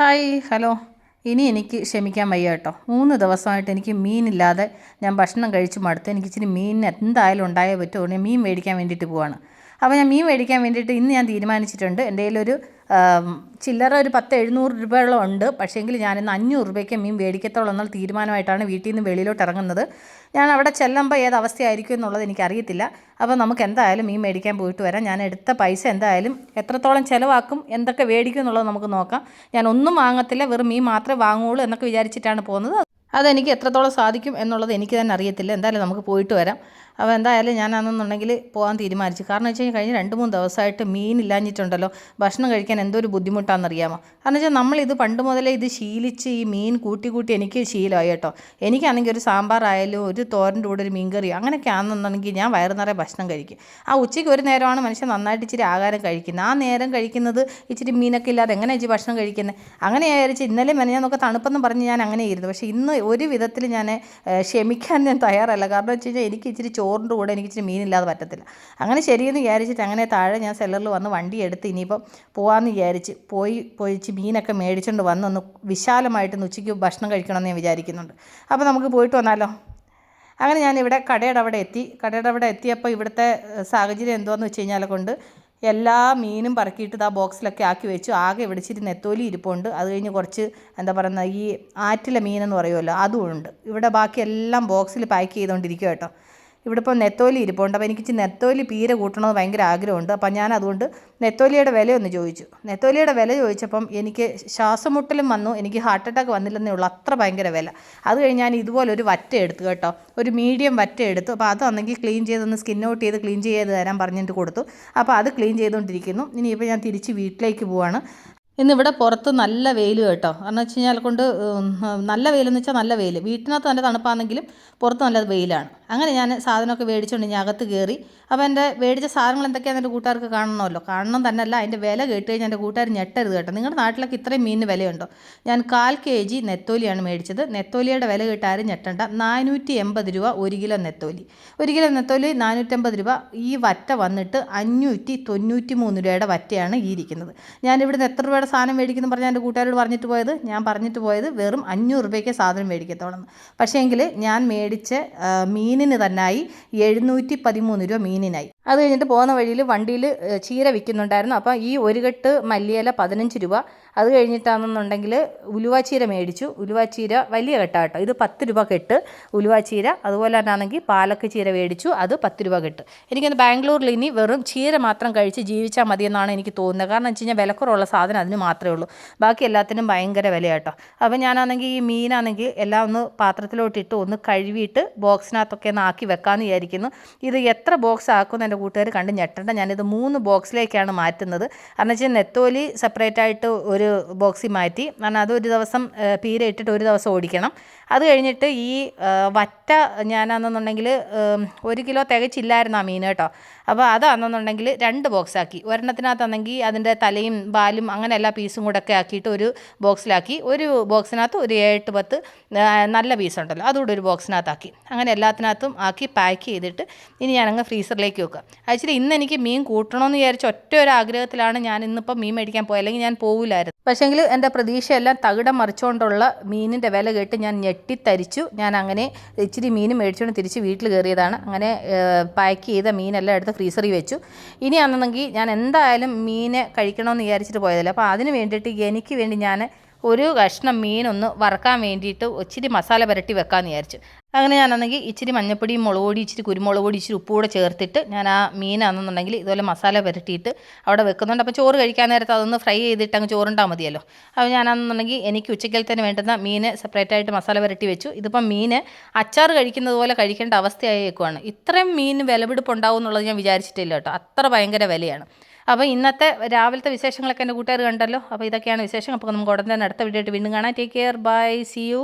Hi hello. ഇനി എനിക്ക് ക്ഷമിക്കാൻ വയ്യ കേട്ടോ. മൂന്ന് ദിവസമായിട്ട് എനിക്ക് മീനില്ലാതെ ഞാൻ ഭക്ഷണം കഴിച്ച് മടുത്ത് എനിക്ക് ഇച്ചിരി മീനിന് എന്തായാലും ഉണ്ടായേ പറ്റുമോ ഞാൻ മീൻ മേടിക്കാൻ വേണ്ടിയിട്ട് പോവാണ്. അപ്പോൾ ഞാൻ മീൻ മേടിക്കാൻ വേണ്ടിയിട്ട് ഇന്ന് ഞാൻ തീരുമാനിച്ചിട്ടുണ്ട്. എന്റെ കയ്യിലൊരു ചില്ലറ ഒരു പത്ത് എഴുന്നൂറ് രൂപയോളം ഉണ്ട്. പക്ഷേങ്കിൽ ഞാനിന്ന് അഞ്ഞൂറ് രൂപയ്ക്ക് മീൻ മേടിക്കത്തുള്ളൂ എന്നുള്ള തീരുമാനമായിട്ടാണ് വീട്ടിൽ നിന്ന് വെളിയിലോട്ട് ഇറങ്ങുന്നത് ഞാൻ അവിടെ ചെല്ലുമ്പോൾ ഏത് അവസ്ഥയായിരിക്കും എന്നുള്ളത് എനിക്കറിയത്തില്ല. അപ്പോൾ നമുക്ക് എന്തായാലും മീൻ മേടിക്കാൻ പോയിട്ട് വരാം. ഞാൻ എടുത്ത പൈസ എന്തായാലും എത്രത്തോളം ചിലവാക്കും എന്തൊക്കെ മേടിക്കും എന്നുള്ളത് നമുക്ക് നോക്കാം. ഞാൻ ഒന്നും വാങ്ങത്തില്ല വെറും മീൻ മാത്രമേ വാങ്ങുകയുള്ളൂ എന്നൊക്കെ വിചാരിച്ചിട്ടാണ് പോകുന്നത്. അതെനിക്ക് എത്രത്തോളം സാധിക്കും എന്നുള്ളത് എനിക്ക് തന്നെ അറിയത്തില്ല. എന്തായാലും നമുക്ക് പോയിട്ട് വരാം. അപ്പോൾ എന്തായാലും ഞാനാണെന്നുണ്ടെങ്കിൽ പോകാൻ തീരുമാനിച്ചു. കാരണം വെച്ച് കഴിഞ്ഞാൽ കഴിഞ്ഞ രണ്ട് മൂന്ന് ദിവസമായിട്ട് മീൻ ഇല്ലാഞ്ഞിട്ടുണ്ടല്ലോ. ഭക്ഷണം കഴിക്കാൻ എന്തോ ഒരു ബുദ്ധിമുട്ടാണെന്നറിയാമോ? കാരണം വെച്ചാൽ നമ്മളിത് പണ്ട് മുതലേ ഇത് ശീലിച്ച് ഈ മീൻ കൂട്ടി കൂട്ടി എനിക്ക് ശീലമായി കേട്ടോ. എനിക്കാണെങ്കിൽ ഒരു സാമ്പാറായാലും ഒരു തോരന്റെ കൂടെ ഒരു മീൻകറി അങ്ങനെയൊക്കെ ആണെന്നുണ്ടെങ്കിൽ ഞാൻ വയറു നിറയെ ഭക്ഷണം കഴിക്കും. ആ ഉച്ചയ്ക്ക് ഒരു നേരമാണ് മനുഷ്യൻ നന്നായിട്ട് ഇച്ചിരി ആഹാരം കഴിക്കുന്നത്. ആ നേരം കഴിക്കുന്നത് ഇച്ചിരി മീനൊക്കെ ഇല്ലാതെ എങ്ങനെ ഇച്ചിരി ഭക്ഷണം കഴിക്കുന്നത്? അങ്ങനെ വിചാരിച്ച് ഇന്നലെ മെനഞ്ഞാന്നൊക്കെ തണുപ്പെന്ന് പറഞ്ഞ് ഞാൻ അങ്ങനെ ഇരുന്നു പക്ഷേ ഇന്ന് ഒരു വിധത്തിൽ ഞാൻ ക്ഷമിക്കാൻ ഞാൻ തയ്യാറല്ല. കാരണം വെച്ച് കഴിഞ്ഞാൽ എനിക്ക് ഇച്ചിരി ചോറിന്റെ കൂടെ എനിക്ക് ഇച്ചിരി മീനില്ലാതെ പറ്റത്തില്ല. അങ്ങനെ ശരിയെന്ന് വിചാരിച്ചിട്ട് അങ്ങനെ താഴെ ഞാൻ സെല്ലറിൽ വന്ന് വണ്ടി എടുത്ത് ഇനിയിപ്പം പോകാമെന്ന് വിചാരിച്ച് പോയി പോയിച്ച് മീനൊക്കെ മേടിച്ചുകൊണ്ട് വന്ന് ഒന്ന് വിശാലമായിട്ട് ഉച്ചയ്ക്ക് ഭക്ഷണം കഴിക്കണമെന്ന് ഞാൻ വിചാരിക്കുന്നുണ്ട്. അപ്പോൾ നമുക്ക് പോയിട്ട് വന്നാലോ? അങ്ങനെ ഞാൻ ഇവിടെ കടയുടെ അവിടെ എത്തി. കടയുടെ അവിടെ എത്തിയപ്പോൾ ഇവിടുത്തെ സാഹചര്യം എന്തോന്ന് വെച്ച് കഴിഞ്ഞാൽ കൊണ്ട് എല്ലാ മീനും പറക്കിയിട്ട് ആ ബോക്സിലൊക്കെ ആക്കി വെച്ചു. ആകെ ഇവിടെ ഇച്ചിരി നെത്തോലി ഇരിപ്പുണ്ട്. അത് കഴിഞ്ഞ് കുറച്ച് എന്താ പറയുന്ന ഈ ആറ്റിലെ മീനെന്ന് പറയുമല്ലോ അതും ഉണ്ട്. ഇവിടെ ബാക്കി എല്ലാം ബോക്സിൽ പാക്ക് ചെയ്തുകൊണ്ടിരിക്കുക കേട്ടോ. ഇവിടെ ഇപ്പോൾ നെത്തോലി ഇരിപ്പുണ്ട്. അപ്പോൾ എനിക്ക് നെത്തോലി പീര കൂട്ടണമെന്ന് ഭയങ്കര ആഗ്രഹമുണ്ട്. അപ്പം ഞാൻ അതുകൊണ്ട് നെത്തോലിയുടെ വില ഒന്ന് ചോദിച്ചു. നെത്തോലിയുടെ വില ചോദിച്ചപ്പം എനിക്ക് ശ്വാസമുട്ടലും വന്നു. എനിക്ക് ഹാർട്ട് അറ്റാക്ക് വന്നില്ലെന്നേ ഉള്ളൂ. അത്ര ഭയങ്കര വില. അത് കഴിഞ്ഞ് ഞാൻ ഇതുപോലെ ഒരു വറ്റ എടുത്തു കേട്ടോ. ഒരു മീഡിയം വറ്റ എടുത്തു. അപ്പോൾ അതാണെങ്കിൽ ക്ലീൻ ചെയ്തൊന്ന് സ്കിൻ ഔട്ട് ചെയ്ത് ക്ലീൻ ചെയ്ത് തരാൻ പറഞ്ഞിട്ട് കൊടുത്തു. അപ്പോൾ അത് ക്ലീൻ ചെയ്തുകൊണ്ടിരിക്കുന്നു. ഇനിയിപ്പോൾ ഞാൻ തിരിച്ച് വീട്ടിലേക്ക് പോവാണ്. ഇന്നിവിടെ പുറത്ത് നല്ല വെയിൽ കേട്ടോ. കാരണം വെച്ച് കഴിഞ്ഞാൽ കൊണ്ട് നല്ല വെയിലെന്ന് വെച്ചാൽ നല്ല വെയിൽ വീട്ടിനകത്ത് നല്ല തണുപ്പാണെങ്കിലും പുറത്ത് നല്ല വെയിലാണ്. അങ്ങനെ ഞാൻ സാധനമൊക്കെ മേടിച്ചുകൊണ്ട് ഞാൻ അകത്ത് കയറി അപ്പോൾ എന്റെ മേടിച്ച സാധനങ്ങൾ എന്തൊക്കെയാണെന്ന് എന്റെ കൂട്ടുകാർക്ക് കാണണമല്ലോ. കാണണം തന്നെ അല്ല അതിന്റെ വില കേട്ട് കഴിഞ്ഞാൽ എന്റെ കൂട്ടുകാർ ഞെട്ടരുത് കേട്ടോ. നിങ്ങളുടെ നാട്ടിലൊക്കെ ഇത്രയും മീനിന് വിലയുണ്ടോ? ഞാൻ കാൽ കെ ജി നെത്തോലിയാണ് മേടിച്ചത്. നെത്തോലിയുടെ വില കേട്ടാരും ഞെട്ടണ്ട. നാനൂറ്റി എൺപത് രൂപ ഒരു കിലോ നെത്തോലി. ഒരു കിലോ നെത്തോലി നാനൂറ്റമ്പത് രൂപ. ഈ വറ്റ വന്നിട്ട് അഞ്ഞൂറ്റി തൊണ്ണൂറ്റി മൂന്ന് രൂപയുടെ വറ്റയാണ് ഈ ഇരിക്കുന്നത്. ഞാനിവിടുന്ന് എത്ര രൂപയുടെ സാധനം മേടിക്കുന്നു പറഞ്ഞാൽ എന്റെ കൂട്ടുകാരോട് പറഞ്ഞിട്ട് പോയത് ഞാൻ പറഞ്ഞിട്ട് പോയത് വെറും അഞ്ഞൂറ് രൂപയ്ക്ക് സാധനം മേടിക്കത്തോളം. പക്ഷേ എങ്കിൽ ഞാൻ മേടിച്ച മീനിന് തന്നായി എഴുന്നൂറ്റി പതിമൂന്ന് രൂപ മീനിനായി. അത് കഴിഞ്ഞിട്ട് പോകുന്ന വഴിയിൽ വണ്ടിയിൽ ചീര വിൽക്കുന്നുണ്ടായിരുന്നു. അപ്പോൾ ഈ ഒരു കെട്ട് മല്ലിയില പതിനഞ്ച് രൂപ അത് കഴിഞ്ഞിട്ടാണെന്നുണ്ടെങ്കിൽ ഉലുവാച്ചീര മേടിച്ചു. ഉലുവാച്ചീര വലിയ കെട്ടാട്ടോ. ഇത് പത്ത് രൂപ കെട്ട്. ഉലുവാച്ചീര അതുപോലെ തന്നെ ആണെങ്കിൽ പാലക്ക് ചീര മേടിച്ചു. അത് പത്ത് രൂപ കെട്ട്. എനിക്കൊന്ന് ബാംഗ്ലൂരിൽ ഇനി വെറും ചീര മാത്രം കഴിച്ച് ജീവിച്ചാൽ മതിയെന്നാണ് എനിക്ക് തോന്നുന്നത്. കാരണം വെച്ച് കഴിഞ്ഞാൽ വിലക്കുറവുള്ള സാധനം അതിന് മാത്രമേ ഉള്ളൂ. ബാക്കി എല്ലാത്തിനും ഭയങ്കര വിലയാട്ടോ. അപ്പോൾ ഞാനാണെങ്കിൽ ഈ മീനാണെങ്കിൽ എല്ലാം ഒന്ന് പാത്രത്തിലോട്ടിട്ട് ഒന്ന് കഴുകിയിട്ട് ബോക്സിനകത്തൊക്കെ ഒന്ന് ആക്കി വെക്കാമെന്ന് വിചാരിക്കുന്നു. ഇത് എത്ര ബോക്സ് ആക്കുമെന്ന് എന്റെ കൂട്ടുകാർ കണ്ട് ഞെട്ടണ്ട. ഞാനിത് മൂന്ന് ബോക്സിലേക്കാണ് മാറ്റുന്നത്. കാരണം വെച്ചാൽ നെത്തോലി സെപ്പറേറ്റ് ആയിട്ട് ഒരു ബോക്സിൽ മാറ്റി. കാരണം അതൊരു ദിവസം പീര ഇട്ടിട്ട് ഒരു ദിവസം ഓടിക്കണം. അത് കഴിഞ്ഞിട്ട് ഈ വറ്റ ഞാനാണെന്നുണ്ടെങ്കിൽ ഒരു കിലോ തികച്ചില്ലായിരുന്നു ആ മീൻ കേട്ടോ. അപ്പോൾ അതാണെന്നുണ്ടെങ്കിൽ രണ്ട് ബോക്സ് ആക്കി. ഒരെണ്ണത്തിനകത്താണെങ്കിൽ അതിന്റെ തലയും ബാലും അങ്ങനെ എല്ലാ പീസും കൂടെ ഒക്കെ ആക്കിയിട്ട് ഒരു ബോക്സിലാക്കി ഒരു ബോക്സിനകത്ത് ഒരു ഏഴെട്ട് പത്ത് നല്ല പീസുണ്ടല്ലോ അതുകൂടെ ഒരു ബോക്സിനകത്താക്കി അങ്ങനെ എല്ലാത്തിനകത്തും ആക്കി പാക്ക് ചെയ്തിട്ട് ഇനി ഞാനങ്ങ് ഫ്രീസറിലേക്ക് വെക്കുക. ആക്ച്വലി ഇന്ന് എനിക്ക് മീൻ കൂട്ടണമെന്ന് വിചാരിച്ച ഒറ്റ ഒരു ആഗ്രഹത്തിലാണ് ഞാൻ ഇന്നിപ്പോൾ മീൻ മേടിക്കാൻ പോയത് അല്ലെങ്കിൽ ഞാൻ പോകില്ലായിരുന്നു പക്ഷേങ്കിൽ എന്റെ പ്രതീക്ഷയെല്ലാം തകിടം മറിച്ചുകൊണ്ടുള്ള മീനിന്റെ വില കേട്ട് ഞാൻ ഞെട്ടിത്തരിച്ചു. ഞാൻ അങ്ങനെ ഇച്ചിരി മീൻ മേടിച്ചുകൊണ്ട് തിരിച്ച് വീട്ടിൽ കയറിയതാണ്. അങ്ങനെ പാക്ക് ചെയ്ത മീനെല്ലാം എടുത്ത് ഫ്രീസറിൽ വെച്ചു. ഇനി ആണെന്നെങ്കിൽ ഞാൻ എന്തായാലും മീനെ കഴിക്കണമെന്ന് വിചാരിച്ചിട്ട് പോയതല്ല. അപ്പോൾ അതിന് വേണ്ടിയിട്ട് എനിക്ക് വേണ്ടി ഞാൻ ഒരു കഷ്ണം മീനൊന്ന് വറക്കാൻ വേണ്ടിയിട്ട് ഇച്ചിരി മസാല പുരട്ടി വെക്കാമെന്ന് വിചാരിച്ചു. അങ്ങനെ ഞാനാണെങ്കിൽ ഇച്ചിരി മഞ്ഞപ്പൊടിയും മുളക് പൊടി ഇച്ചിരി കുരുമുളക് പൊടി ഇച്ചിരി ഉപ്പ് കൂടെ ചേർത്തിട്ട് ഞാൻ ആ മീനാണെന്നുണ്ടെങ്കിൽ ഇതുപോലെ മസാല പുരട്ടിയിട്ട് അവിടെ വെക്കുന്നുണ്ട്. അപ്പോൾ ചോറ് കഴിക്കാൻ നേരത്ത് അതൊന്ന് ഫ്രൈ ചെയ്തിട്ട് അങ്ങ് ചോറുണ്ടാൽ മതിയല്ലോ. അപ്പോൾ ഞാനാണെന്നുണ്ടെങ്കിൽ എനിക്ക് ഉച്ചക്കലത്തിന് വേണ്ടുന്ന മീൻ സെപ്പറേറ്റ് ആയിട്ട് മസാല പുരട്ടി വെച്ചു. ഇതിപ്പം മീൻ അച്ചാർ കഴിക്കുന്നത് പോലെ കഴിക്കേണ്ട അവസ്ഥയായേക്കുവാണ്. ഇത്രയും മീൻ വിലപിടിപ്പ് ഉണ്ടാവും എന്നുള്ളത് ഞാൻ വിചാരിച്ചിട്ടില്ല കേട്ടോ. അത്ര ഭയങ്കര വിലയാണ്. അപ്പോൾ ഇന്നത്തെ രാവിലത്തെ വിശേഷങ്ങളൊക്കെ എന്റെ കൂട്ടുകാർ കണ്ടല്ലോ. അപ്പോൾ ഇതൊക്കെയാണ് വിശേഷം അപ്പോൾ നമുക്ക് ഉടനെ തന്നെ അടുത്ത വീഡിയോ ആയിട്ട് വീണ്ടും കാണാം. Take care bye see you